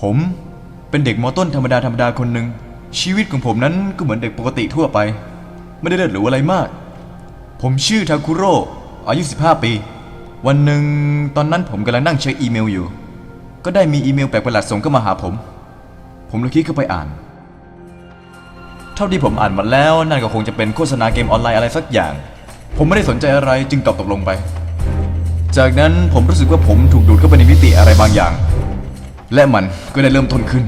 ผมเป็นเด็กมอต้นธรรมดาธรรมดาคนหนึ่งชีวิตของผมนั้นก็เหมือนเด็กปกติทั่วไป ไม่ได้เลิศหรูอะไรมาก ผมชื่อทาคุโร่อายุ 15 ปี วันหนึ่งตอนนั้นผมกำลังนั่งเช็คอีเมลอยู่ ก็ได้มีอีเมลแปลกประหลาดส่งเข้ามาหาผม ผมเลยคลิกเข้าไปอ่าน เท่าที่ผมอ่านมาแล้วนั่นก็คงจะเป็นโฆษณาเกมออนไลน์อะไรสักอย่าง ผมไม่ได้สนใจอะไรจึงตอบตกลงไป จากนั้นผมรู้สึกว่าผมถูกดูดเข้าไปในมิติอะไรบางอย่าง และมันก็ได้เริ่มต้นขึ้น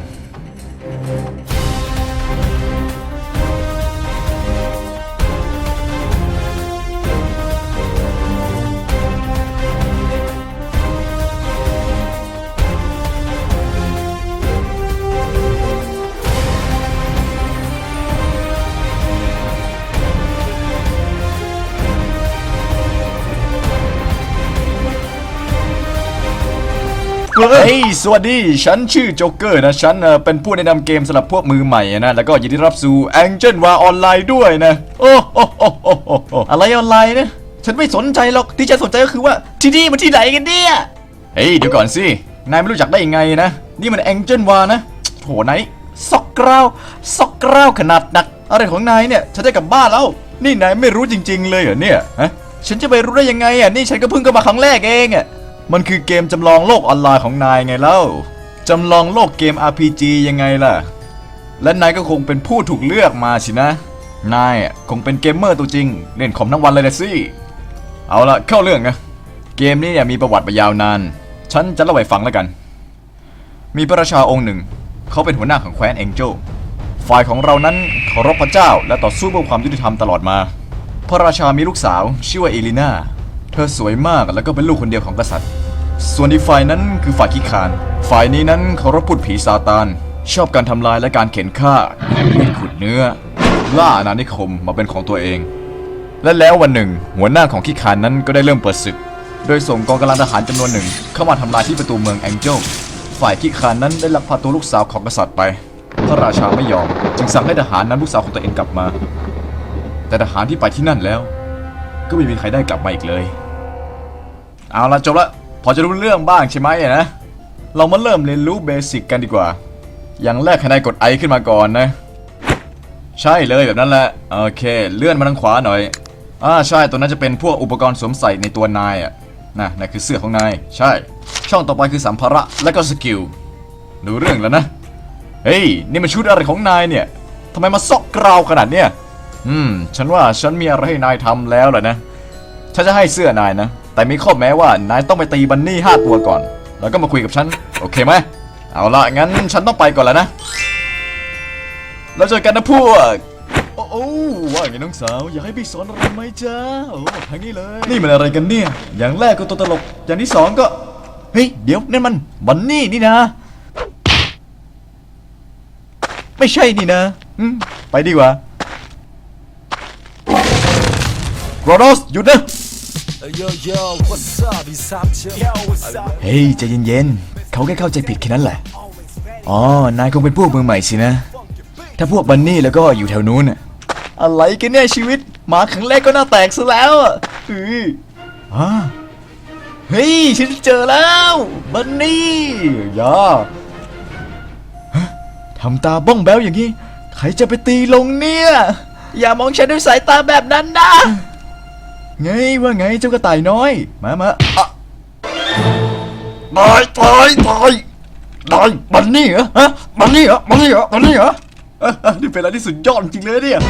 เฮ้ยสวัสดี ฉันชื่อโจ๊กเกอร์นะ ฉันเอ่อเป็นผู้แนะนำเกมสำหรับพวกมือใหม่นะ แล้วก็ยินดีรับสู่ Angel War ออนไลน์ด้วยนะ โอ้โหโหโหโหโหอะไรออนไลน์นะ ฉันไม่สนใจหรอก ที่ฉันสนใจก็คือว่าที่นี่มันที่ไหนกันเนี่ย เฮ้ย เดี๋ยวก่อนสิ นายไม่รู้จักได้ยังไงนะ นี่มัน Angel War นะโถไหนซอกกราวซอกกราวขนาดหนัก อะไรของนายเนี่ย ฉันจะกลับบ้านแล้ว นี่นายไม่รู้จริง ๆ เลยเหรอเนี่ยฮะฉันจะไปรู้ได้ยังไงอะ นี่ฉันก็เพิ่งเข้ามาครั้งแรกเองอะ มันคือเกมจำลองโลกออนไลน์ของนายไงเล่าจำลองโลกเกม RPG ยังไงล่ะ และนายก็คงเป็นผู้ถูกเลือกมาสินะ นายคงเป็นเกมเมอร์ตัวจริง เล่นคอมทั้งวันเลยนะสิ เอาละเข้าเรื่องนะ เกมนี้เนี่ยมีประวัติมายาวนาน ฉันจะเล่าให้ฟังแล้วกัน มีพระราชาองค์หนึ่ง เขาเป็นหัวหน้าของแคว้นเองเจฝ่ายของเรานั้นเคารพพระเจ้าและต่อสู้เพื่อความยุติธรรมตลอดมา พระราชามีลูกสาวชื่อว่าเอลิน่า เธอสวยมากแล้วก็เป็นลูกคนเดียวของกษัตริย์ ส่วนอีกฝ่ายนั้นคือฝ่ายขี้ขาน ฝ่ายนี้นั้นเคารพพูดผีซาตาน ชอบการทำลายและการเข็นฆ่าเล่ขุดเนื้อ ล่าอาณานิคมมาเป็นของตัวเอง และแล้ววันหนึ่ง หัวหน้าของขี้ขานนั้นก็ได้เริ่มเปิดศึก โดยส่งกองกำลังทหารจำนวนหนึ่ง เข้ามาทำลายที่ประตูเมืองแองเจลฝ่ายขี้ขานนั้นได้ลักพาตัวลูกสาวของกษัตริย์ไป พระราชาไม่ยอม จึงสั่งให้ทหารนำลูกสาวของตัวเองกลับมา แต่ทหารที่ไปที่นั่นแล้ว ก็ไม่มีใครได้กลับมาอีกเลย เอาละจบละพอจะรู้เรื่องบ้างใช่ไหมนะ เรามาเริ่มเรียนรู้เบสิกกันดีกว่า อย่างแรกให้นายกดไอขึ้นมาก่อนนะ ใช่เลยแบบนั้นแหละ โอเค เลื่อนมาทางขวาหน่อย อ่าใช่ตัวนั้นจะเป็นพวกอุปกรณ์สวมใส่ในตัวนายอะนะนั่นคือเสื้อของนาย ใช่ ช่องต่อไปคือสัมภาระและก็สกิล ดูเรื่องแล้วนะ เฮ้ย นี่มันชุดอะไรของนายเนี่ยทำไมมาซอกกราวขนาดเนี้ย อืม ฉันว่าฉันมีอะไรให้นายทำแล้วแหละนะ ฉันจะให้เสื้อนายนะ แต่มีข้อแม้ว่านายต้องไปตีบันนี่ห้าตัวก่อน แล้วก็มาคุยกับฉัน โอเคไหม เอาละงั้นฉันต้องไปก่อนแล้วนะ แล้วเจอกันนะพวก โอ้โอว่าไงน้องสาว อยากให้พี่สอนอะไรไหมจ๊ะโอ้ทางนี้เลย นี่มันอะไรกันเนี่ย อย่างแรกก็ตัวตลก อย่างที่สองก็ เฮ้ย เดี๋ยวนั่นมันบันนี่นี่นะ ไม่ใช่นี่นะอืมไปดีกว่า รโดสหยุดนะ Yo yo, what's up? It's up, Yo, what's up? เฮ้ยใจเย็นๆเขาแค่เข้าใจผิดแค่นั้นแหละ อ๋อ นายคงเป็นพวกมือใหม่สินะ ถ้าพวกบันนี่แล้วก็อยู่แถวนู้นน่ะอะไรกันเนี่ยชีวิตมาครั้งแรกก็หน้าแตกซะแล้วอะเฮ้ยอ่าเฮ้ยฉันเจอแล้วบันนี่อย่าฮะทำตาบ้องแบ้วอย่างนี้ ใครจะไปตีลงเนี่ย อย่ามองฉันด้วยสายตาแบบนั้นนะ ไงว่าไงเจ้ากระต่ายน้อย มามาอะตายตายตายตายมันนี่เหรอฮะมันนี่เหรอมันนี่เหรอมันนี่เหรอเอ้อเอ้อนี่เป็นอะไรที่สุดยอดจริงเลยเนี่ย